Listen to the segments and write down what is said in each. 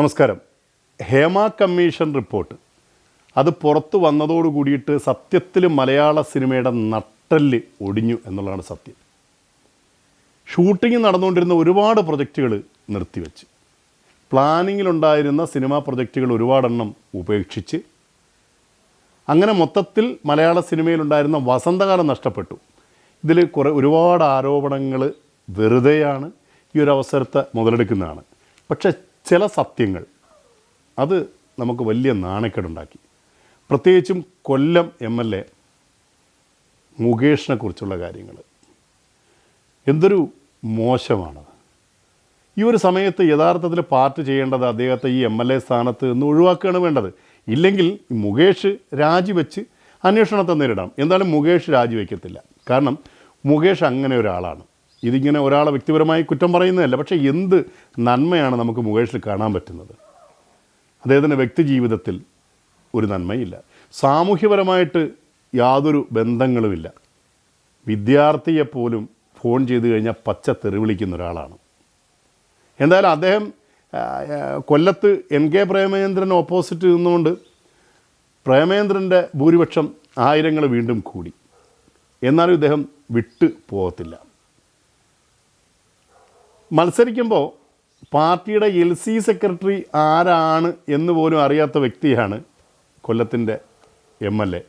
നമസ്കാരം. Hema commission report. അത് പുറത്തു വന്നതോട് കൂടിയിട്ട് സത്യത്തിൽ മലയാള സിനിമയുടെ നട്ടൽ ഒടിഞ്ഞു എന്നുള്ളതാണ് സത്യം. ഷൂട്ടിംഗ് നടന്നുകൊണ്ടിരുന്ന ഒരുപാട് പ്രൊജക്റ്റുകൾ നിർത്തിവെച്ച്. പ്ലാനിങ്ങിലുണ്ടായിരുന്ന സിനിമാ പ്രൊജക്റ്റുകൾ ഒരുപാടെണ്ണം ഉപേക്ഷിച്ച്. അങ്ങനെ മൊത്തത്തിൽ മലയാള സിനിമയിലുണ്ടായിരുന്ന വസന്തകാലം നഷ്ടപ്പെട്ടു. ഇതിൽ കുറേ ഒരുപാട് ആരോപണങ്ങൾ വെറുതെയാണ് ഈ ഒരു അവസരത്തെ മുതലെടുക്കുന്നതാണ്. പക്ഷേ ചില സത്യങ്ങൾ. അത് നമുക്ക് വലിയ നാണക്കേടുണ്ടാക്കി. പ്രത്യേകിച്ചും കൊല്ലം എം എൽ എ മുകേഷിനെ കുറിച്ചുള്ള കാര്യങ്ങൾ. എന്തൊരു മോശമാണ്. ഈ ഒരു സമയത്ത് യഥാർത്ഥത്തിൽ പാർട്ടി ചെയ്യേണ്ടത് അദ്ദേഹത്തെ ഈ എം എൽ എ സ്ഥാനത്ത് നിന്ന് ഒഴിവാക്കുകയാണ് വേണ്ടത്. ഇല്ലെങ്കിൽ മുകേഷ് രാജിവെച്ച് അന്വേഷണത്തെ നേരിടാം. എന്തായാലും മുകേഷ് രാജിവെക്കത്തില്ല. കാരണം മുകേഷ് അങ്ങനെ ഒരാളാണ്. ഇതിങ്ങനെ ഒരാളെ വ്യക്തിപരമായി കുറ്റം പറയുന്നതല്ല പക്ഷേ എന്ത് നന്മയാണ് നമുക്ക് മുകേഷിൽ കാണാൻ പറ്റുന്നത്? അദ്ദേഹത്തിന്റെ വ്യക്തി ജീവിതത്തിൽ ഒരു നന്മയില്ല. സാമൂഹ്യപരമായിട്ട് യാതൊരു ബന്ധങ്ങളുമില്ല. വിദ്യാർത്ഥിയെപ്പോലും ഫോൺ ചെയ്ത് കഴിഞ്ഞാൽ പച്ച തെറി വിളിക്കുന്ന ഒരാളാണ്. എന്തായാലും അദ്ദേഹം കൊല്ലത്ത് എൻ കെ പ്രേമചന്ദ്രൻ ഓപ്പോസിറ്റ് നിന്നുകൊണ്ട് പ്രേമേന്ദ്രന്റെ ഭൂരിപക്ഷം ആയിരങ്ങൾ വീണ്ടും കൂടി. എന്നാലും ഇദ്ദേഹം വിട്ടു പോകത്തില്ല. മത്സരിക്കുമ്പോൾ പാർട്ടിയുടെ എൽ സി സെക്രട്ടറി ആരാണ് എന്ന് പോലും അറിയാത്ത വ്യക്തിയാണ് കൊല്ലത്തിന്റെ എം എൽ എ.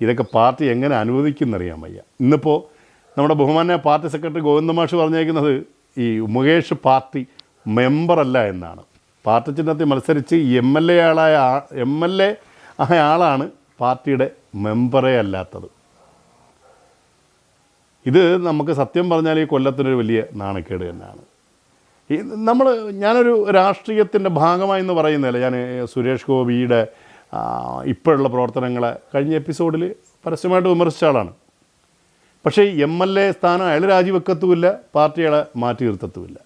ഇതൊക്കെ പാർട്ടി എങ്ങനെ അനുവദിക്കുന്നറിയാൻ വയ്യ ഇന്നിപ്പോൾ നമ്മുടെ ബഹുമാന്യ പാർട്ടി സെക്രട്ടറി ഗോവിന്ദമാഷ് പറഞ്ഞേക്കുന്നത് ഈ മുകേഷ് പാർട്ടി മെമ്പറല്ല എന്നാണ്. പാർട്ടി ചിഹ്നത്തിൽ മത്സരിച്ച് എം എൽ എ ആളായ എം എൽ എ ആയ ആളാണ് പാർട്ടിയുടെ മെമ്പറേ അല്ലാത്തത്. ഇത് നമുക്ക് സത്യം പറഞ്ഞാൽ ഈ കൊല്ലത്തിനൊരു വലിയ നാണക്കേട് തന്നെയാണ്. ഈ നമ്മൾ ഞാനൊരു രാഷ്ട്രീയത്തിന്റെ ഭാഗമായി എന്ന് പറയുന്നില്ല ഞാൻ സുരേഷ് ഗോപിയുടെ ഇപ്പോഴുള്ള പ്രവർത്തനങ്ങളെ കഴിഞ്ഞ എപ്പിസോഡിൽ പരസ്യമായിട്ട് വിമർശിച്ച ആളാണ്. പക്ഷേ എം എൽ എ സ്ഥാനം അയാൾ രാജിവെക്കത്തുമില്ല പാർട്ടികളെ മാറ്റി നിർത്തത്തുമില്ല.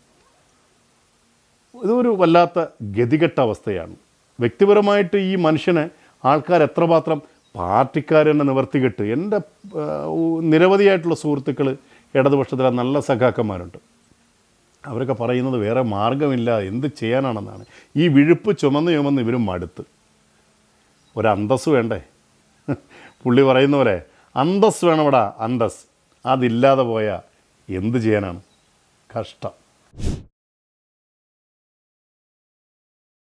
ഇതൊരു വല്ലാത്ത ഗതികെട്ട അവസ്ഥയാണ്. വ്യക്തിപരമായിട്ട് ഈ മനുഷ്യനെ ആൾക്കാർ എത്രമാത്രം പാർട്ടിക്കാർ തന്നെ നിവർത്തികെട്ട് എന്റെ നിരവധിയായിട്ടുള്ള സുഹൃത്തുക്കൾ ഇടതുപക്ഷത്തിലെ നല്ല സഖാക്കന്മാരുണ്ട്. അവരൊക്കെ പറയുന്നത് വേറെ മാർഗമില്ല എന്ത് ചെയ്യാനാണെന്നാണ്. ഈ വിഴുപ്പ് ചുമന്ന് ചുമന്ന് ഇവരും മടുത്ത്. ഒരന്തസ് വേണ്ടേ? പുള്ളി പറയുന്ന പോലെ അന്തസ് വേണം ഇവിടെ അന്തസ് അതില്ലാതെ പോയാൽ എന്ത് ചെയ്യാനാണ്? കഷ്ടം.